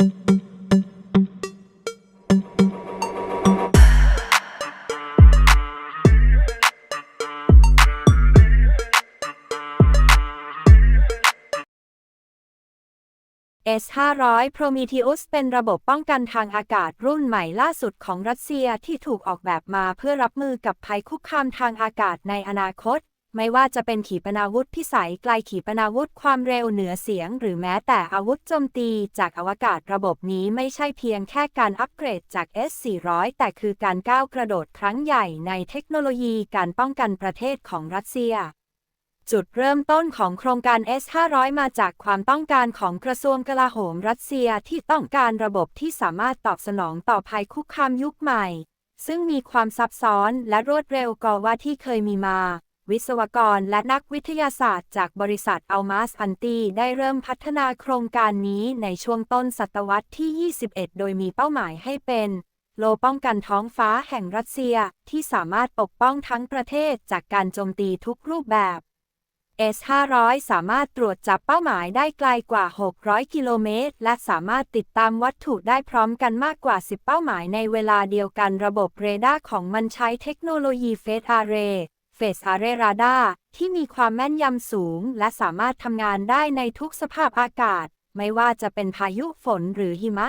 S-500 Prometheus เป็นระบบป้องกันทางอากาศรุ่นใหม่ล่าสุดของรัสเซียที่ถูกออกแบบมาเพื่อรับมือกับภัยคุกคามทางอากาศในอนาคต ไม่ว่าจะเป็นขีปนาวุธพิสัยไกลขีปนาวุธความเร็วเหนือเสียง หรือแม้แต่อาวุธโจมตีจากอวกาศระบบนี้ไม่ใช่เพียงแค่การอัปเกรดจาก S-400 แต่คือการก้าวกระโดดครั้งใหญ่ในเทคโนโลยีการป้องกันประเทศของรัสเซียจุดเริ่มต้นของโครงการ S500 มาจากความต้องการของกระทรวงกลาโหมรัสเซียที่ต้องการระบบที่สามารถตอบสนองต่อภัยคุกคามยุคใหม่ ซึ่งมีความซับซ้อนและรวดเร็วกว่าที่เคยมีมา วิศวกรและนักวิทยาศาสตร์จากบริษัทอัลมาสอันตีได้เริ่มพัฒนาโครงการนี้ในช่วงต้นศตวรรษที่ 21 โดยมีเป้าหมายให้เป็น โลป้องกันท้องฟ้าแห่งรัสเซียที่สามารถปกป้องทั้งประเทศจากการโจมตีทุกรูปแบบ S500 สามารถตรวจจับเป้าหมายได้ไกลกว่า 600 กิโลเมตร และสามารถติดตามวัตถุได้พร้อมกันมากกว่า 10 เป้าหมายในเวลาเดียวกันระบบเรดาร์ของมันใช้เทคโนโลยีเฟสอาร์เร เฟสอาร์เรราดาที่มีความแม่นยำสูง และสามารถทำงานได้ในทุกสภาพอากาศ ไม่ว่าจะเป็นพายุฝนหรือหิมะ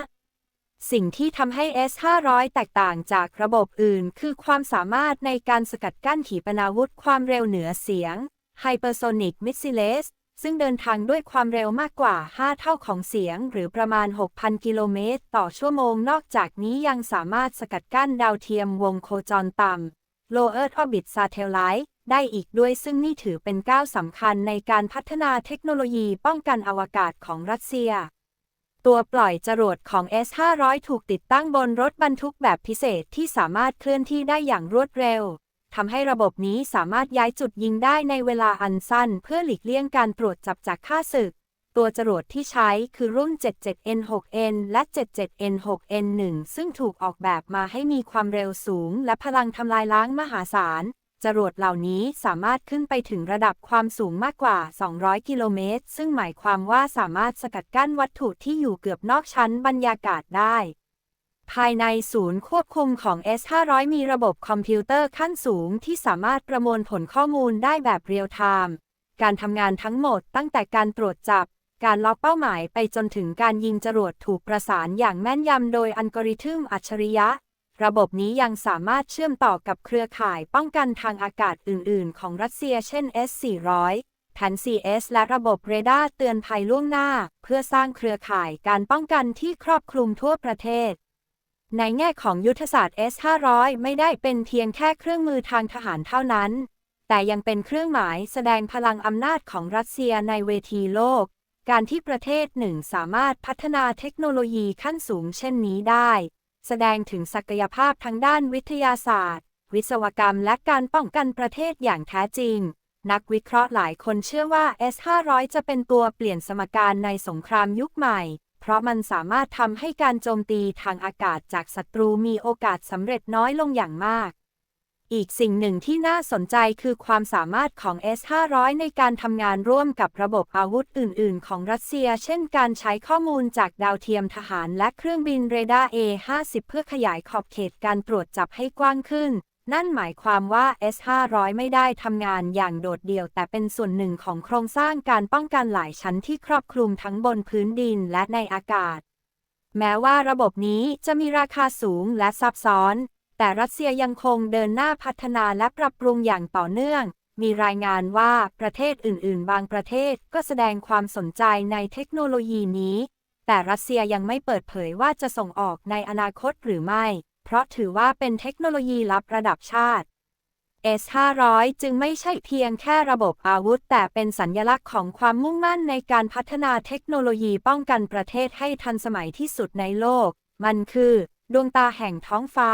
สิ่งที่ทำให้ S500 แตกต่างจากระบบอื่น คือความสามารถในการสกัดกั้นขีปนาวุธความเร็วเหนือเสียง Hypersonic Missiles ซึ่งเดินทางด้วยความเร็วมากกว่า 5 เท่าของเสียง หรือประมาณ 6,000 กิโลเมตร ต่อชั่วโมง นอกจากนี้ยังสามารถสกัดกั้นดาวเทียมวงโคจรต่ำ Lower Orbit Satellite ได้อีกด้วยซึ่งนี่ถือเป็นก้าวสำคัญในการพัฒนาเทคโนโลยีป้องกันอวกาศของรัสเซีย ตัวปล่อยจรวดของ S500 ถูกติดตั้งบนรถบรรทุกแบบพิเศษที่สามารถเคลื่อนที่ได้อย่างรวดเร็วทำให้ระบบนี้สามารถย้ายจุดยิงได้ในเวลาอันสั้น เพื่อหลีกเลี่ยงการตรวจจับจากข้าศึก ตัวจรวดที่ใช้คือรุ่น 77N6N และ 77N6N1 ซึ่งถูกออกแบบมาให้มีความเร็วสูง และพลังทำลายล้างมหาศาล จรวดเหล่านี้สามารถขึ้นไปถึงระดับความสูงมากกว่า 200 กิโลเมตร ซึ่งหมายความว่าสามารถสกัดกั้นวัตถุที่อยู่เกือบนอกชั้นบรรยากาศได้ ภายในศูนย์ควบคุมของ S500 มีระบบคอมพิวเตอร์ขั้นสูงที่สามารถประมวลผลข้อมูลได้แบบเรียลไทม์การทำงานทั้งหมดตั้งแต่การตรวจจับ การล็อกเป้าหมายไปจนถึงการยิงจรวดถูกประสานอย่างแม่นยำโดยอัลกอริทึมอัจฉริยะ ระบบนี้ยังสามารถเชื่อมต่อกับเครือข่ายป้องกันทางอากาศอื่น ๆ ของรัสเซียเช่น S400 แผน CS และระบบเรดาร์เตือนภัยล่วงหน้า เพื่อสร้างเครือข่ายการป้องกันที่ครอบคลุมทั่วประเทศ ในแง่ของยุทธศาสตร์ S500 ไม่ได้เป็นเพียงแค่เครื่องมือทางทหารเท่านั้น แต่ยังเป็นเครื่องหมายแสดงพลังอำนาจของรัสเซียในเวทีโลก การที่ประเทศหนึ่งสามารถพัฒนาเทคโนโลยีขั้นสูงเช่นนี้ได้ แสดงถึงศักยภาพทางด้านวิทยาศาสตร์ วิศวกรรมและการป้องกันประเทศอย่างแท้จริง นักวิเคราะห์หลายคนเชื่อว่า S500 จะเป็นตัวเปลี่ยนสมการในสงครามยุคใหม่ เพราะมันสามารถทำให้การโจมตีทางอากาศจากศัตรูมีโอกาสสำเร็จน้อยลงอย่างมาก อีกสิ่งหนึ่งที่น่าสนใจคือความสามารถของ S500 ในการทำงานร่วมกับระบบอาวุธอื่น ๆ ของรัสเซีย เช่นการใช้ข้อมูลจากดาวเทียมทหารและเครื่องบินเรดาร์ A50 เพื่อขยายขอบเขตการตรวจจับให้กว้างขึ้น นั่นหมายความว่า S500 ไม่ได้ทำงานอย่างโดดเดี่ยว แต่เป็นส่วนหนึ่งของโครงสร้างการป้องกันหลายชั้นที่ครอบคลุมทั้งบนพื้นดินและในอากาศ แม้ว่าระบบนี้จะมีราคาสูงและซับซ้อน แต่รัสเซียยังคงเดินหน้าพัฒนาและปรับปรุงอย่างต่อเนื่อง มีรายงานว่าประเทศอื่น ๆ บางประเทศก็แสดงความสนใจในเทคโนโลยีนี้ แต่รัสเซียยังไม่เปิดเผยว่าจะส่งออกในอนาคตหรือไม่ เพราะถือว่าเป็นเทคโนโลยีลับระดับชาติ S500 จึงไม่ใช่เพียงแค่ระบบอาวุธ แต่เป็นสัญญลักษณ์ของความมุ่งมั่นในการพัฒนาเทคโนโลยีป้องกันประเทศให้ทันสมัยที่สุดในโลก มันคือ ดวงตาแห่งท้องฟ้า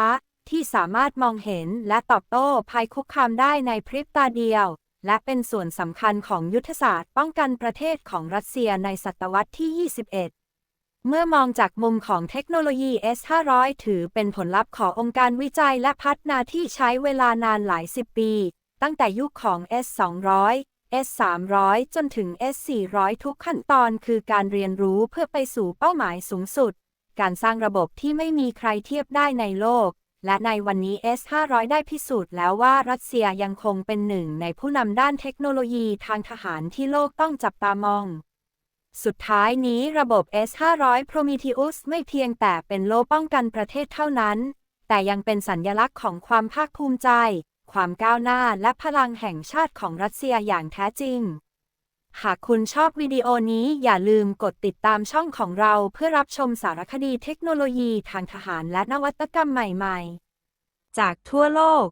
ที่สามารถมองเห็นและตอบโต้ภัยคุกคามได้ในพริบตาเดียว และเป็นส่วนสำคัญของยุทธศาสตร์ป้องกันประเทศของรัสเซียในศตวรรษที่ 21เมื่อมองจากมุมของเทคโนโลยี S500 ถือเป็นผลลัพธ์ขององค์การวิจัยและพัฒนาที่ใช้เวลานานหลายสิบปี ตั้งแต่ยุคของ S200 S300 จนถึง S400 ทุกขั้นตอนคือการเรียนรู้เพื่อไปสู่เป้าหมายสูงสุด การสร้างระบบที่ไม่มีใครเทียบได้ในโลก และในวันนี้ S500 ได้พิสูจน์แล้วว่ารัสเซียยังคงเป็นหนึ่งในผู้นำด้านเทคโนโลยีทางทหารที่โลกต้องจับตามอง สุดท้ายนี้ระบบ S500 Prometheus ไม่เพียงแต่เป็นโล่ป้องกันประเทศเท่านั้น แต่ยังเป็นสัญญลักษณ์ของความภาคภูมิใจ ความก้าวหน้าและพลังแห่งชาติของรัสเซียอย่างแท้จริง หากคุณชอบวิดีโอนี้อย่าลืมกดติดตามช่องของเราเพื่อรับชมสารคดีเทคโนโลยีทางทหารและนวัตกรรมใหม่ๆ จากทั่วโลก